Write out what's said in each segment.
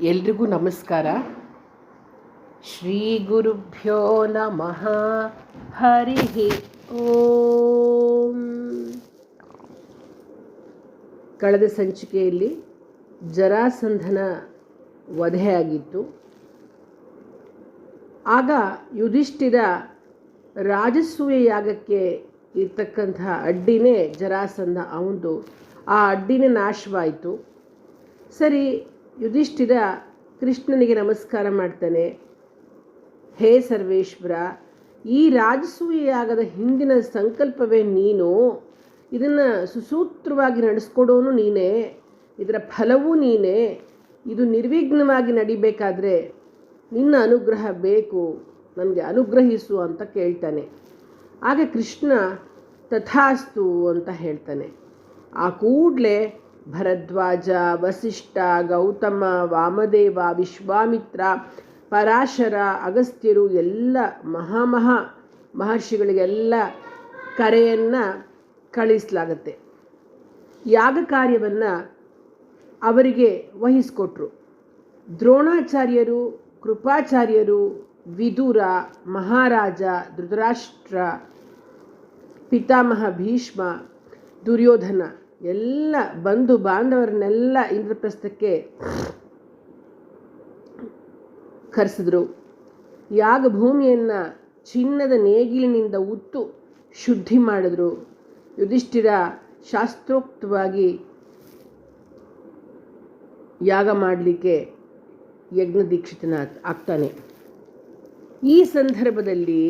ಎಲ್ರಿಗೂ ನಮಸ್ಕಾರ. ಶ್ರೀ ಗುರುಭ್ಯೋ ನಮಃ. ಹರಿ ಓಂ. ಕಳೆದ ಸಂಚಿಕೆಯಲ್ಲಿ ಜರಾಸಂಧನ ವಧೆಯಾಗಿತ್ತು ಆಗ ಯುಧಿಷ್ಠಿರ ರಾಜಸೂಯ ಯಾಗಕ್ಕೆ ಇರ್ತಕ್ಕಂತಹ ಅಡ್ಡಿನೇ ಜರಾಸಂಧ ಅವನದು ಆ ಅಡ್ಡಿನೇ ನಾಶವಾಯಿತು. ಸರಿ ಯುಧಿಷ್ಠಿರ ಕೃಷ್ಣನಿಗೆ ನಮಸ್ಕಾರ ಮಾಡ್ತಾನೆ. ಹೇ ಸರ್ವೇಶ್ವರ, ಈ ರಾಜಸೂಯಾಗದ ಹಿಂದಿನ ಸಂಕಲ್ಪವೇ ನೀನು? ಇದನ್ನು ಸುಸೂತ್ರವಾಗಿ ನಡೆಸ್ಕೊಡೋನು ನೀನೇ. ಇದರ ಫಲವೂ ನೀನೇ. ಇದು ನಿರ್ವಿಘ್ನವಾಗಿ ನಡಿಬೇಕಾದ್ರೆ ನಿನ್ನ ಅನುಗ್ರಹ ಬೇಕು, ನನಗೆ ಅನುಗ್ರಹಿಸು ಅಂತ ಕೇಳ್ತಾನೆ. ಆಗ ಕೃಷ್ಣ, ತಥಾಸ್ತು ಅಂತ ಹೇಳ್ತಾನೆ. ಆ ಕೂಡಲೇ ಭರದ್ವಾಜ, ವಸಿಷ್ಠ, ಗೌತಮ, ವಾಮದೇವ, ವಿಶ್ವಾಮಿತ್ರ, ಪರಾಶರ, ಅಗಸ್ತ್ಯರು ಎಲ್ಲ ಮಹಾಮಹಾ ಮಹರ್ಷಿಗಳಿಗೆಲ್ಲ ಕರೆಯನ್ನು ಕಳಿಸಲಾಗತ್ತೆ. ಯಾಗ ಕಾರ್ಯವನ್ನು ಅವರಿಗೆ ವಹಿಸ್ಕೊಟ್ರು. ದ್ರೋಣಾಚಾರ್ಯರು, ಕೃಪಾಚಾರ್ಯರು, ವಿದುರ, ಮಹಾರಾಜ, ಧೃತರಾಷ್ಟ್ರ, ಪಿತಾಮಹ ಭೀಷ್ಮ, ದುರ್ಯೋಧನ ಎಲ್ಲ ಬಂಧು ಬಾಂಧವರನ್ನೆಲ್ಲ ಇಂದ್ರಪ್ರಸ್ಥಕ್ಕೆ ಕರೆಸಿದ್ರು. ಯಾಗ ಭೂಮಿಯನ್ನು ಚಿನ್ನದ ನೇಗಿಲಿನಿಂದ ಉತ್ತು ಶುದ್ಧಿ ಮಾಡಿದ್ರು. ಯುಧಿಷ್ಠಿರ ಶಾಸ್ತ್ರೋಕ್ತವಾಗಿ ಯಾಗ ಮಾಡಲಿಕ್ಕೆ ಯಜ್ಞ ದೀಕ್ಷಿತನ ಆಗ್ತಾನೆ. ಈ ಸಂದರ್ಭದಲ್ಲಿ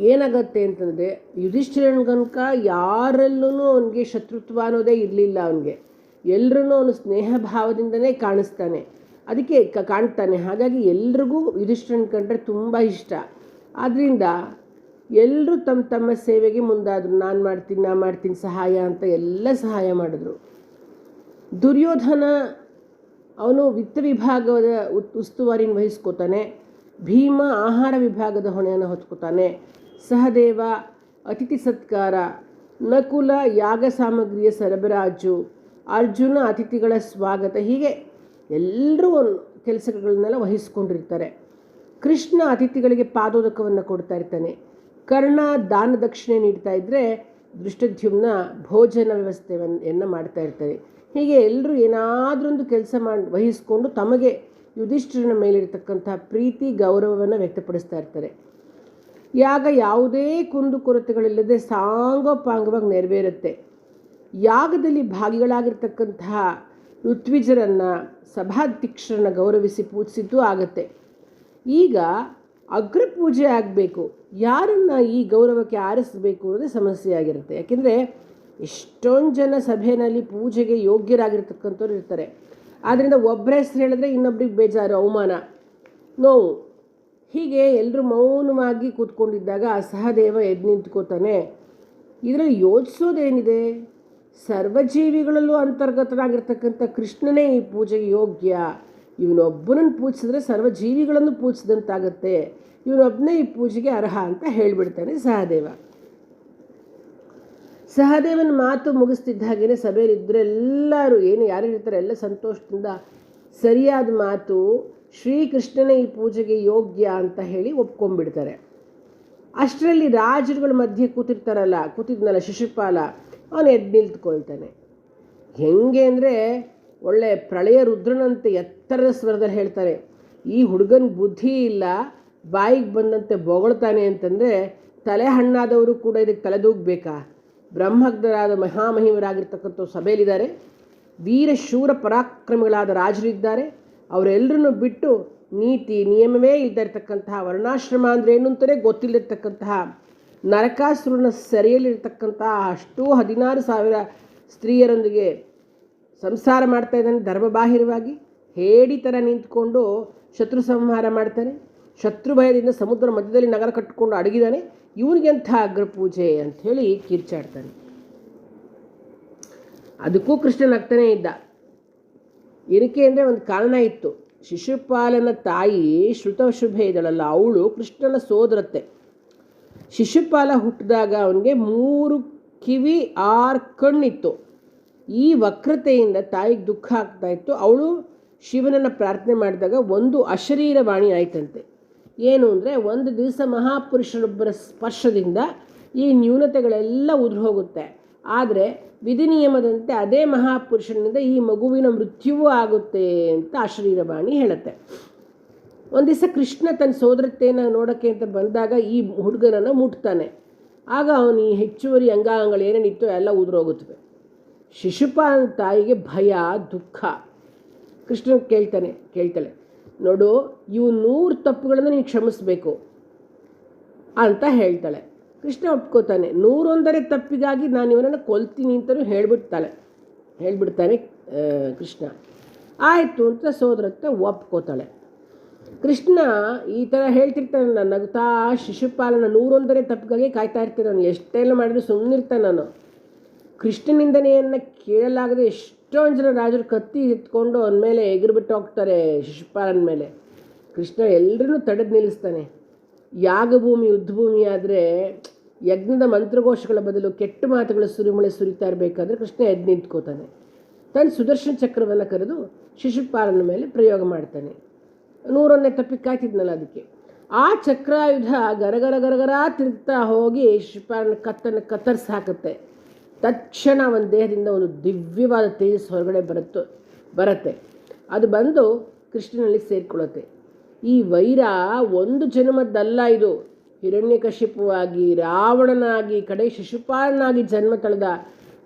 ಏನಾಗತ್ತೆ ಅಂತಂದರೆ ಯುಧಿಷ್ಠಿರನಿಗನಕ ಯಾರಲ್ಲೂ ಅವನಿಗೆ ಶತ್ರುತ್ವ ಅನ್ನೋದೇ ಇರಲಿಲ್ಲ ಅವನಿಗೆ. ಎಲ್ಲರೂ ಅವನು ಸ್ನೇಹ ಭಾವದಿಂದನೇ ಕಾಣಿಸ್ತಾನೆ. ಅದಕ್ಕೆ ಕ ಕಾಣ್ತಾನೆ. ಹಾಗಾಗಿ ಎಲ್ರಿಗೂ ಯುಧಿಷ್ಠಿರನ ಕಂಡ್ರೆ ತುಂಬ ಇಷ್ಟ. ಆದ್ದರಿಂದ ಎಲ್ಲರೂ ತಮ್ಮ ತಮ್ಮ ಸೇವೆಗೆ ಮುಂದಾದರು. ನಾನು ಮಾಡ್ತೀನಿ, ನಾ ಮಾಡ್ತೀನಿ, ಸಹಾಯ ಅಂತ ಎಲ್ಲ ಸಹಾಯ ಮಾಡಿದ್ರು. ದುರ್ಯೋಧನ ಅವನು ವಿತ್ತ ವಿಭಾಗದ ಉಸ್ತುವಾರಿನ ವಹಿಸ್ಕೋತಾನೆ. ಭೀಮ ಆಹಾರ ವಿಭಾಗದ ಹೊಣೆಯನ್ನು ಹೊತ್ಕೋತಾನೆ. ಸಹದೇವ, ಅತಿಥಿ ಸತ್ಕಾರ, ನಕುಲ ಯಾಗ ಸಾಮಗ್ರಿಯ ಸರಬರಾಜು, ಅರ್ಜುನ ಅತಿಥಿಗಳ ಸ್ವಾಗತ, ಹೀಗೆ ಎಲ್ಲರೂ ಕೆಲಸಗಳನ್ನೆಲ್ಲ ವಹಿಸ್ಕೊಂಡಿರ್ತಾರೆ. ಕೃಷ್ಣ ಅತಿಥಿಗಳಿಗೆ ಪಾದೋದಕವನ್ನು ಕೊಡ್ತಾ ಇರ್ತಾನೆ. ಕರ್ಣ ದಾನ ದಕ್ಷಿಣೆ ನೀಡ್ತಾ ಇದ್ದರೆ ದೃಷ್ಟದ್ಯುಮ್ನ ಭೋಜನ ವ್ಯವಸ್ಥೆಯನ್ನು ಮಾಡ್ತಾ ಇರ್ತಾರೆ. ಹೀಗೆ ಎಲ್ಲರೂ ಏನಾದರೊಂದು ಕೆಲಸ ಮಾಡಿ, ವಹಿಸ್ಕೊಂಡು ತಮಗೆ ಯುಧಿಷ್ಠಿರನ ಮೇಲಿರ್ತಕ್ಕಂಥ ಪ್ರೀತಿ, ಗೌರವವನ್ನು ವ್ಯಕ್ತಪಡಿಸ್ತಾ ಇರ್ತಾರೆ. ಯಾಗ ಯಾವುದೇ ಕುಂದುಕೊರತೆಗಳಿಲ್ಲದೆ ಸಾಂಗೋಪಾಂಗವಾಗಿ ನೆರವೇರುತ್ತೆ. ಯಾಗದಲ್ಲಿ ಭಾಗಿಗಳಾಗಿರ್ತಕ್ಕಂತಹ ಋತ್ವಿಜರನ್ನು ಸಭಾಧ್ಯಕ್ಷರನ್ನು ಗೌರವಿಸಿ ಪೂಜಿಸಿದ್ದು ಆಗತ್ತೆ. ಈಗ ಅಗ್ರಪೂಜೆ ಆಗಬೇಕು. ಯಾರನ್ನು ಈ ಗೌರವಕ್ಕೆ ಆರಿಸಬೇಕು ಅನ್ನೋದೇ ಸಮಸ್ಯೆ ಆಗಿರುತ್ತೆ. ಯಾಕೆಂದರೆ ಎಷ್ಟೊಂದು ಜನ ಸಭೆಯಲ್ಲಿ ಪೂಜೆಗೆ ಯೋಗ್ಯರಾಗಿರ್ತಕ್ಕಂಥವ್ರು ಇರ್ತಾರೆ. ಆದ್ದರಿಂದ ಒಬ್ಬರ ಹೆಸರು ಹೇಳಿದ್ರೆ ಇನ್ನೊಬ್ರಿಗೆ ಬೇಜಾರು, ಅವಮಾನ, ನೋವು. ಹೀಗೆ ಎಲ್ಲರೂ ಮೌನವಾಗಿ ಕೂತ್ಕೊಂಡಿದ್ದಾಗ ಆ ಸಹದೇವ ಎದ್ದು ನಿಂತ್ಕೋತಾನೆ, ಇದರಲ್ಲಿ ಯೋಚಿಸೋದೇನಿದೆ? ಸರ್ವಜೀವಿಗಳಲ್ಲೂ ಅಂತರ್ಗತನಾಗಿರ್ತಕ್ಕಂಥ ಕೃಷ್ಣನೇ ಈ ಪೂಜೆಗೆ ಯೋಗ್ಯ. ಇವನೊಬ್ಬನನ್ನು ಪೂಜಿಸಿದ್ರೆ ಸರ್ವಜೀವಿಗಳನ್ನು ಪೂಜಿಸಿದಂತಾಗತ್ತೆ. ಇವನೊಬ್ಬನೇ ಈ ಪೂಜೆಗೆ ಅರ್ಹ ಅಂತ ಹೇಳಿಬಿಡ್ತಾನೆ ಸಹದೇವ. ಸಹದೇವನ ಮಾತು ಮುಗಿಸ್ತಿದ್ದ ಹಾಗೆಯೇ ಸಭೆಯಲ್ಲಿ ಇದ್ದರೆಲ್ಲರೂ ಏನು ಯಾರ್ಯಾರಿರ್ತಾರೆ ಎಲ್ಲ ಸಂತೋಷದಿಂದ ಸರಿಯಾದ ಮಾತು ಶ್ರೀಕೃಷ್ಣನೇ ಈ ಪೂಜೆಗೆ ಯೋಗ್ಯ ಅಂತ ಹೇಳಿ ಒಪ್ಕೊಂಡ್ಬಿಡ್ತಾರೆ. ಅಷ್ಟರಲ್ಲಿ ರಾಜರುಗಳ ಮಧ್ಯೆ ಕೂತಿರ್ತಾರಲ್ಲ, ಕೂತಿದ್ನಲ್ಲ ಶಿಶುಪಾಲ, ಅವನು ಎದ್ದು ನಿಲ್ತ್ಕೊಳ್ತಾನೆ. ಹೆಂಗೆ ಅಂದರೆ ಒಳ್ಳೆ ಪ್ರಳಯ ರುದ್ರನಂತೆ ಎತ್ತರದ ಸ್ವರದಲ್ಲಿ ಹೇಳ್ತಾರೆ, ಈ ಹುಡುಗನ ಬುದ್ಧಿ ಇಲ್ಲ, ಬಾಯಿಗೆ ಬಂದಂತೆ ಬೊಗಳ್ತಾನೆ ಅಂತಂದರೆ ತಲೆ ಹಣ್ಣಾದವರು ಕೂಡ ಇದಕ್ಕೆ ತಲೆದೂಗಬೇಕಾ? ಬ್ರಹ್ಮಗ್ಧರಾದ ಮಹಾಮಹಿಮರಾಗಿರ್ತಕ್ಕಂಥ ಸಭೆಯಲ್ಲಿದ್ದಾರೆ ವೀರ ಶೂರ ಪರಾಕ್ರಮಿಗಳಾದ ರಾಜರಿದ್ದಾರೆ ಅವರೆಲ್ಲರನ್ನು ಬಿಟ್ಟು ನೀತಿ, ನಿಯಮವೇ ಇದ್ದರ್ತಕ್ಕಂತಹ ವರ್ಣಾಶ್ರಮ ಅಂದರೆ ಏನು ಅಂತಲೇ ಗೊತ್ತಿಲ್ಲದಿರ್ತಕ್ಕಂತಹ ನರಕಾಸುರನ ಸೆರೆಯಲ್ಲಿರ್ತಕ್ಕಂತಹ ಅಷ್ಟೂ ಹದಿನಾರು ಸಾವಿರ ಸ್ತ್ರೀಯರೊಂದಿಗೆ ಸಂಸಾರ ಮಾಡ್ತಾ ಇದ್ದಾನೆ ಧರ್ಮಬಾಹಿರವಾಗಿ. ಹೇಡಿ ಥರ ನಿಂತ್ಕೊಂಡು ಶತ್ರು ಸಂಹಾರ ಮಾಡ್ತಾನೆ. ಶತ್ರು ಭಯದಿಂದ ಸಮುದ್ರ ಮಧ್ಯದಲ್ಲಿ ನಗರ ಕಟ್ಟಿಕೊಂಡು ಅಡಗಿದ್ದಾನೆ ಇವನಿಗೆಂಥ ಅಗ್ರಪೂಜೆ ಅಂಥೇಳಿ ಕಿರ್ಚಾಡ್ತಾನೆ. ಅದಕ್ಕೂ ಕೃಷ್ಣನಾಗ್ತಾನೇ ಇದ್ದ. ಏನಕ್ಕೆ ಅಂದರೆ ಒಂದು ಕಾರಣ ಇತ್ತು. ಶಿಶುಪಾಲನ ತಾಯಿ ಶ್ರುತಶುಭೆ ಇದ್ದಳಲ್ಲ, ಅವಳು ಕೃಷ್ಣನ ಸೋದರತ್ತೆ. ಶಿಶುಪಾಲ ಹುಟ್ಟಿದಾಗ ಅವನಿಗೆ ಮೂರು ಕಿವಿ, ಆರು ಕಣ್ಣಿತ್ತು. ಈ ವಕ್ರತೆಯಿಂದ ತಾಯಿಗೆ ದುಃಖ ಆಗ್ತಾ ಇತ್ತು. ಅವಳು ಶಿವನನ್ನು ಪ್ರಾರ್ಥನೆ ಮಾಡಿದಾಗ ಒಂದು ಅಶರೀರವಾಣಿ ಆಯ್ತಂತೆ. ಏನು ಅಂದರೆ ಒಂದು ದಿವಸ ಮಹಾಪುರುಷರೊಬ್ಬರ ಸ್ಪರ್ಶದಿಂದ ಈ ನ್ಯೂನತೆಗಳೆಲ್ಲ ಉದುರು ಹೋಗುತ್ತೆ ಆದರೆ ವಿಧಿ ನಿಯಮದಂತೆ ಅದೇ ಮಹಾಪುರುಷನಿಂದ ಈ ಮಗುವಿನ ಮೃತ್ಯುವೂ ಆಗುತ್ತೆ ಅಂತ ಆ ಶರೀರವಾಣಿ ಹೇಳುತ್ತೆ. ಒಂದು ದಿವಸ ಕೃಷ್ಣ ತನ್ನ ಸೋದರತ್ತೆಯನ್ನು ನೋಡೋಕ್ಕೆ ಅಂತ ಬಂದಾಗ ಈ ಹುಡುಗನನ್ನು ಮುಟ್ತಾನೆ. ಆಗ ಅವನು ಈ ಹೆಚ್ಚುವರಿ ಅಂಗಾಂಗಗಳು ಏನೇನಿತ್ತೋ ಎಲ್ಲ ಉದುರೋಗುತ್ತವೆ. ಶಿಶುಪಾಲನ ತಾಯಿಗೆ ಭಯ, ದುಃಖ. ಕೃಷ್ಣ ಕೇಳ್ತಾನೆ, ಕೇಳ್ತಾಳೆ, ನೋಡು, ಇವು ನೂರು ತಪ್ಪುಗಳನ್ನು ನೀನು ಕ್ಷಮಿಸಬೇಕು ಅಂತ ಹೇಳ್ತಾಳೆ. ಕೃಷ್ಣ ಒಪ್ಕೋತಾನೆ, ನೂರೊಂದರೆ ತಪ್ಪಿಗಾಗಿ ನಾನು ಇವನನ್ನು ಕೊಲ್ತೀನಿ ಅಂತಲೂ ಹೇಳ್ಬಿಡ್ತಾಳೆ. ಹೇಳ್ಬಿಡ್ತಾನೆ ಕೃಷ್ಣ. ಆಯಿತು ಅಂತ ಸೋದರತ್ತ ಒಪ್ಕೋತಾಳೆ. ಕೃಷ್ಣ ಈ ಥರ ಹೇಳ್ತಿರ್ತಾನೆ ನಾನು ನಗ್ತಾ, ಶಿಶುಪಾಲನ ನೂರೊಂದರೆ ತಪ್ಪಿಗಾಗಿ ಕಾಯ್ತಾ ಇರ್ತೀನಿ ನಾನು, ಎಷ್ಟೆಲ್ಲ ಮಾಡಿದ್ರು ಸುಮ್ಮನಿರ್ತಾನೆ ನಾನು. ಕೃಷ್ಣನಿಂದನೆಯನ್ನು ಕೇಳಲಾಗದೆ ಎಷ್ಟೊಂದು ಜನ ರಾಜರು ಕತ್ತಿ ಎತ್ಕೊಂಡು ಅವನ ಮೇಲೆ ಎಗರ್ಬಿಟ್ಟು ಹೋಗ್ತಾರೆ ಶಿಶುಪಾಲನ ಮೇಲೆ. ಕೃಷ್ಣ ಎಲ್ಲರನ್ನೂ ತಡೆದು ನಿಲ್ಲಿಸ್ತಾನೆ. ಯಾಗಭೂಮಿ, ಯುದ್ಧಭೂಮಿ ಆದರೆ ಯಜ್ಞದ ಮಂತ್ರಘೋಷಗಳ ಬದಲು ಕೆಟ್ಟ ಮಾತುಗಳ ಸುರಿಮಳೆ ಸುರಿತಾ ಇರಬೇಕಾದ್ರೆ ಕೃಷ್ಣ ಎದ್ದು ನಿಂತ್ಕೋತಾನೆ. ತನ್ನ ಸುದರ್ಶನ ಚಕ್ರವನ್ನು ಕರೆದು ಶಿಶುಪಾಲನ ಮೇಲೆ ಪ್ರಯೋಗ ಮಾಡ್ತಾನೆ. ನೂರನ್ನೇ ತಪ್ಪಿ ಕಾಯ್ತಿದ್ನಲ್ಲ ಅದಕ್ಕೆ. ಆ ಚಕ್ರಾಯುಧ ಗರಗರ ಗರಗರ ತಿರುಗ್ತಾ ಹೋಗಿ ಶಿಶುಪಾಲನ ಕತ್ತನ್ನು ಕತ್ತರಿಸಿ ಹಾಕುತ್ತೆ. ತಕ್ಷಣ ಅವನ ದೇಹದಿಂದ ಒಂದು ದಿವ್ಯವಾದ ತೇಜಸ್ ಹೊರಗಡೆ ಬರುತ್ತೋ, ಬರುತ್ತೆ. ಅದು ಬಂದು ಕೃಷ್ಣನಲ್ಲಿ ಸೇರಿಕೊಳ್ಳುತ್ತೆ. ಈ ವೈರ ಒಂದು ಜನ್ಮದ್ದಲ್ಲ ಇದು. ಹಿರಣ್ಯಕಶಿಪುವಾಗಿ ರಾವಣನಾಗಿ, ಕಡೆ ಶಿಶುಪಾಲನಾಗಿ ಜನ್ಮ ತಳೆದ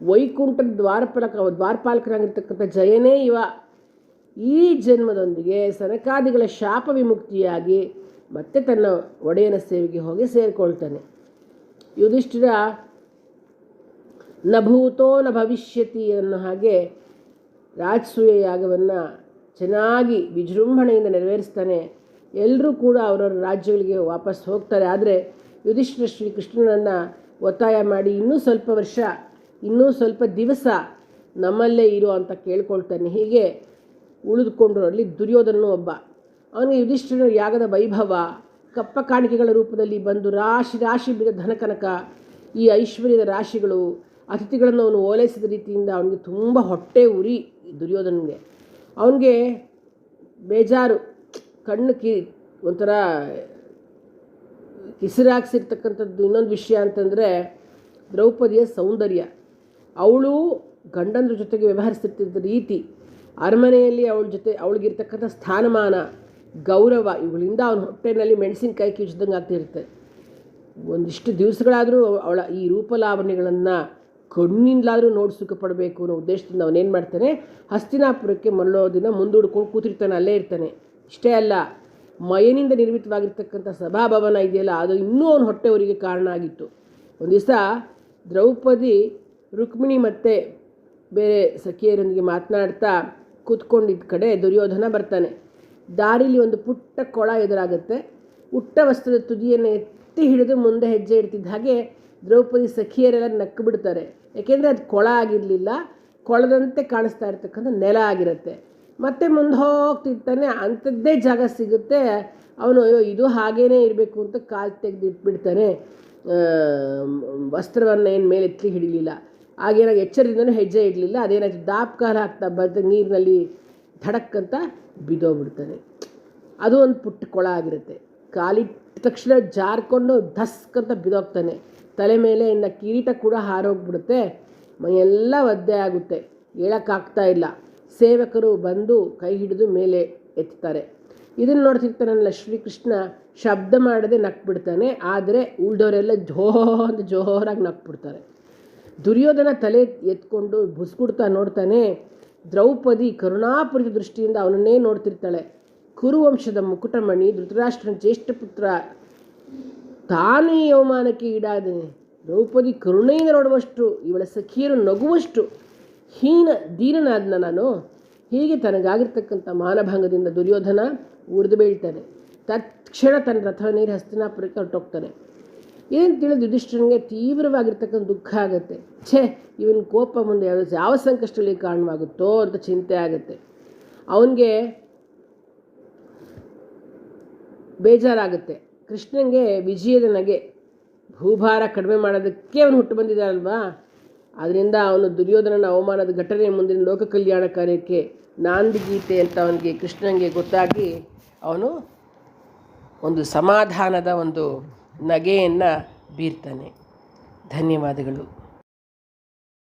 ವೈಕುಂಠದ ದ್ವಾರಪಾಲಕ, ದ್ವಾರಪಾಲಕನಾಗಿರ್ತಕ್ಕಂಥ ಜಯನೇ ಇವ. ಈ ಜನ್ಮದೊಂದಿಗೆ ಸನಕಾದಿಗಳ ಶಾಪ ವಿಮುಕ್ತಿಯಾಗಿ ಮತ್ತೆ ತನ್ನ ಒಡೆಯನ ಸೇವೆಗೆ ಹೋಗಿ ಸೇರಿಕೊಳ್ತಾನೆ. ಯುಧಿಷ್ಠಿರ, ನ ಭೂತೋ ನ ಭವಿಷ್ಯತಿ ಅನ್ನೋ ಹಾಗೆ ರಾಜಸೂಯ ಯಾಗವನ್ನು ಚೆನ್ನಾಗಿ ವಿಜೃಂಭಣೆಯಿಂದ ನೆರವೇರಿಸ್ತಾನೆ. ಎಲ್ಲರೂ ಕೂಡ ಅವರವ್ರ ರಾಜ್ಯಗಳಿಗೆ ವಾಪಸ್ ಹೋಗ್ತಾರೆ. ಆದರೆ ಯುಧಿಷ್ಠಿರ ಶ್ರೀಕೃಷ್ಣನನ್ನು ಒತ್ತಾಯ ಮಾಡಿ ಇನ್ನೂ ಸ್ವಲ್ಪ ವರ್ಷ, ಇನ್ನೂ ಸ್ವಲ್ಪ ದಿವಸ ನಮ್ಮಲ್ಲೇ ಇರು ಅಂತ ಕೇಳ್ಕೊಳ್ತಾನೆ. ಹೀಗೆ ಉಳಿದುಕೊಂಡರಲ್ಲಿ ದುರ್ಯೋಧನನು ಒಬ್ಬ. ಅವನಿಗೆ ಯುಧಿಷ್ಠಿರ ಯಾಗದ ವೈಭವ, ಕಪ್ಪ ಕಾಣಿಕೆಗಳ ರೂಪದಲ್ಲಿ ಬಂದು ರಾಶಿ ರಾಶಿ ಬಿದ ಧನಕನಕ ಈ ಐಶ್ವರ್ಯದ ರಾಶಿಗಳು, ಅತಿಥಿಗಳನ್ನು ಅವನು ಓಲೈಸಿದ ರೀತಿಯಿಂದ ಅವನಿಗೆ ತುಂಬ ಹೊಟ್ಟೆ ಉರಿ ದುರ್ಯೋಧನಿಗೆ ಅವನಿಗೆ ಬೇಜಾರು. ಕಣ್ಣು ಕಿ ಒಂಥರ ಕಿಸಿರಾಗಿಸಿರ್ತಕ್ಕಂಥದ್ದು ಇನ್ನೊಂದು ವಿಷಯ ಅಂತಂದರೆ ದ್ರೌಪದಿಯ ಸೌಂದರ್ಯ. ಅವಳು ಗಂಡಂದ್ರ ಜೊತೆಗೆ ವ್ಯವಹರಿಸ್ತಿರ್ತಿದ್ದ ರೀತಿ, ಅರಮನೆಯಲ್ಲಿ ಅವಳ ಜೊತೆ ಅವಳಿಗಿರ್ತಕ್ಕಂಥ ಸ್ಥಾನಮಾನ, ಗೌರವ ಇವುಗಳಿಂದ ಅವನ ಹೊಟ್ಟೆನಲ್ಲಿ ಮೆಣಸಿನಕಾಯಿ ಕಿಚ್ಚಿದಂಗೆ ಆಗ್ತಿರುತ್ತೆ ಒಂದಿಷ್ಟು ದಿವಸಗಳಾದರೂ ಅವಳ ಈ ರೂಪಲಾವಣ್ಯಗಳನ್ನು ಕಣ್ಣಿಂದಲಾದರೂ ನೋಡಿ ಸುಖ ಪಡಬೇಕು ಅನ್ನೋ ಉದ್ದೇಶದಿಂದ ಅವನೇನು ಮಾಡ್ತಾನೆ, ಹಸ್ತಿನಾಪುರಕ್ಕೆ ಮರಳೋ ದಿನ ಮುಂದೂಡ್ಕೊಂಡು ಕೂತಿರ್ತಾನೆ, ಅಲ್ಲೇ ಇರ್ತಾನೆ. ಇಷ್ಟೇ ಅಲ್ಲ, ಮಯನಿಂದ ನಿರ್ಮಿತವಾಗಿರ್ತಕ್ಕಂಥ ಸಭಾಭವನ ಇದೆಯಲ್ಲ, ಅದು ಇನ್ನೂ ಅವನ ಹೊಟ್ಟೆವರಿಗೆ ಕಾರಣ ಆಗಿತ್ತು. ಒಂದು ದಿವಸ ದ್ರೌಪದಿ, ರುಕ್ಮಿಣಿ ಮತ್ತು ಬೇರೆ ಸಖಿಯರೊಂದಿಗೆ ಮಾತನಾಡ್ತಾ ಕೂತ್ಕೊಂಡಿದ್ದ ಕಡೆ ದುರ್ಯೋಧನ ಬರ್ತಾನೆ. ದಾರಿಲಿ ಒಂದು ಪುಟ್ಟ ಕೊಳ ಎದುರಾಗುತ್ತೆ. ಉಟ್ಟ ವಸ್ತ್ರದ ತುದಿಯನ್ನು ಎತ್ತಿ ಹಿಡಿದು ಮುಂದೆ ಹೆಜ್ಜೆ ಇಡ್ತಿದ್ದ ಹಾಗೆ ದ್ರೌಪದಿ ಸಖಿಯರೆಲ್ಲ ನಕ್ಕು ಬಿಡ್ತಾರೆ. ಯಾಕೆಂದರೆ ಅದು ಕೊಳ ಆಗಿರಲಿಲ್ಲ, ಕೊಳದಂತೆ ಕಾಣಿಸ್ತಾ ಇರ್ತಕ್ಕಂಥ ನೆಲ ಆಗಿರುತ್ತೆ. ಮತ್ತೆ ಮುಂದೆ ಹೋಗ್ತಿರ್ತಾನೆ, ಅಂಥದ್ದೇ ಜಾಗ ಸಿಗುತ್ತೆ. ಅವನು, ಅಯ್ಯೋ, ಇದು ಹಾಗೇನೇ ಇರಬೇಕು ಅಂತ ಕಾಲು ತೆಗೆದು ಇಟ್ಬಿಡ್ತಾನೆ ವಸ್ತ್ರವನ್ನು ಏನು ಮೇಲೆ ಎತ್ತಿ ಹಿಡಿಲಿಲ್ಲ. ಆಗೇನಾಗ ಎಚ್ಚರದಿಂದನೂ ಹೆಜ್ಜೆ ಇಡಲಿಲ್ಲ. ಅದೇನಾಯ್ತು ದಾಪ್ಕಾಲ ಹಾಕ್ತಾ ಬರ್ತಾ ನೀರಿನಲ್ಲಿ ಧಡಕ್ ಅಂತ ಬಿದ್ದೋಗ್ಬಿಡ್ತಾನೆ. ಅದು ಒಂದು ಪುಟ್ಟ ಕೊಳ ಆಗಿರುತ್ತೆ. ಕಾಲಿಟ್ಟ ತಕ್ಷಣ ಜಾರ್ಕೊಂಡು ಧಸ್ಕ್ ಅಂತ ಬಿದ್ದೋಗ್ತಾನೆ. ತಲೆ ಮೇಲೆ ಇನ್ನು ಕಿರೀಟ ಕೂಡ ಹಾರೋಗ್ಬಿಡುತ್ತೆ. ಮೈಯೆಲ್ಲ ಒದ್ದೆ ಆಗುತ್ತೆ. ಹೇಳೋಕ್ಕಾಗ್ತಾ ಇಲ್ಲ. ಸೇವಕರು ಬಂದು ಕೈ ಹಿಡಿದು ಮೇಲೆ ಎತ್ತಾರೆ. ಇದನ್ನು ನೋಡ್ತಿರ್ತಾನಲ್ಲ ಶ್ರೀಕೃಷ್ಣ ಶಬ್ದ ಮಾಡದೆ ನಕ್ಬಿಡ್ತಾನೆ, ಆದರೆ ಉಳ್ದವರೆಲ್ಲ ಜೋ ಅಂತ ಜೋರಾಗಿ ನಕ್ಬಿಡ್ತಾರೆ. ದುರ್ಯೋಧನ ತಲೆ ಎತ್ಕೊಂಡು ಬುಸ್ಕುಡ್ತಾ ನೋಡ್ತಾನೆ, ದ್ರೌಪದಿ ಕರುಣಾಪುರಿತ ದೃಷ್ಟಿಯಿಂದ ಅವನನ್ನೇ ನೋಡ್ತಿರ್ತಾಳೆ. ಕುರುವಂಶದ ಮುಕುಟಮಣಿ, ಧೃತರಾಷ್ಟ್ರನ ಜ್ಯೇಷ್ಠ ಪುತ್ರ, ತಾನೇ ಅವಮಾನಕ್ಕೆ ಈಡಾದನೆ. ದ್ರೌಪದಿ ಕರುಣೆಯಿಂದ ನೋಡುವಷ್ಟು, ಇವಳ ಸಖಿಯರು ನಗುವಷ್ಟು ಹೀನ ದೀನನಾದ್ನ ನಾನು ಹೀಗೆ ತನಗಾಗಿರ್ತಕ್ಕಂಥ ಮಾನಭಂಗದಿಂದ ದುರ್ಯೋಧನ ಉರಿದು ಬೀಳ್ತಾನೆ. ತಕ್ಷಣ ತನ್ನ ರಥ ನೀರು ಹಸ್ತಿನಾಪುರಕ್ಕೆ ಹೊರಟೋಗ್ತಾನೆ. ಏನು ತಿಳಿದು ಯುಧಿಷ್ಠಿರನಿಗೆ ತೀವ್ರವಾಗಿರ್ತಕ್ಕಂಥ ದುಃಖ ಆಗುತ್ತೆ. ಛೇ, ಇವನ ಕೋಪ ಮುಂದೆ ಯಾವ ಯಾವ ಸಂಕಷ್ಟಗಳಿಗೆ ಕಾರಣವಾಗುತ್ತೋ ಅಂತ ಚಿಂತೆ ಆಗುತ್ತೆ. ಅವನಿಗೆ ಬೇಜಾರಾಗುತ್ತೆ. ಕೃಷ್ಣನಿಗೆ ವಿಜಯದ ನಗೆ ಭೂಭಾರ ಕಡಿಮೆ ಮಾಡೋದಕ್ಕೆ ಅವನು ಹುಟ್ಟು ಬಂದಿದ್ದಾನಲ್ವಾ? ಅದರಿಂದ ಅವನು ದುರ್ಯೋಧನನ ಅವಮಾನದ ಘಟನೆ ಮುಂದಿನ ಲೋಕ ಕಲ್ಯಾಣ ಕಾರ್ಯಕ್ಕೆ ನಾಂದಿ ಗೀತೆ ಅಂತ ಅವನಿಗೆ ಕೃಷ್ಣನಿಗೆ ಗೊತ್ತಾಗಿ ಅವನು ಒಂದು ಸಮಾಧಾನದ ಒಂದು ನಗೆಯನ್ನು ಬೀರ್ತಾನೆ. ಧನ್ಯವಾದಗಳು.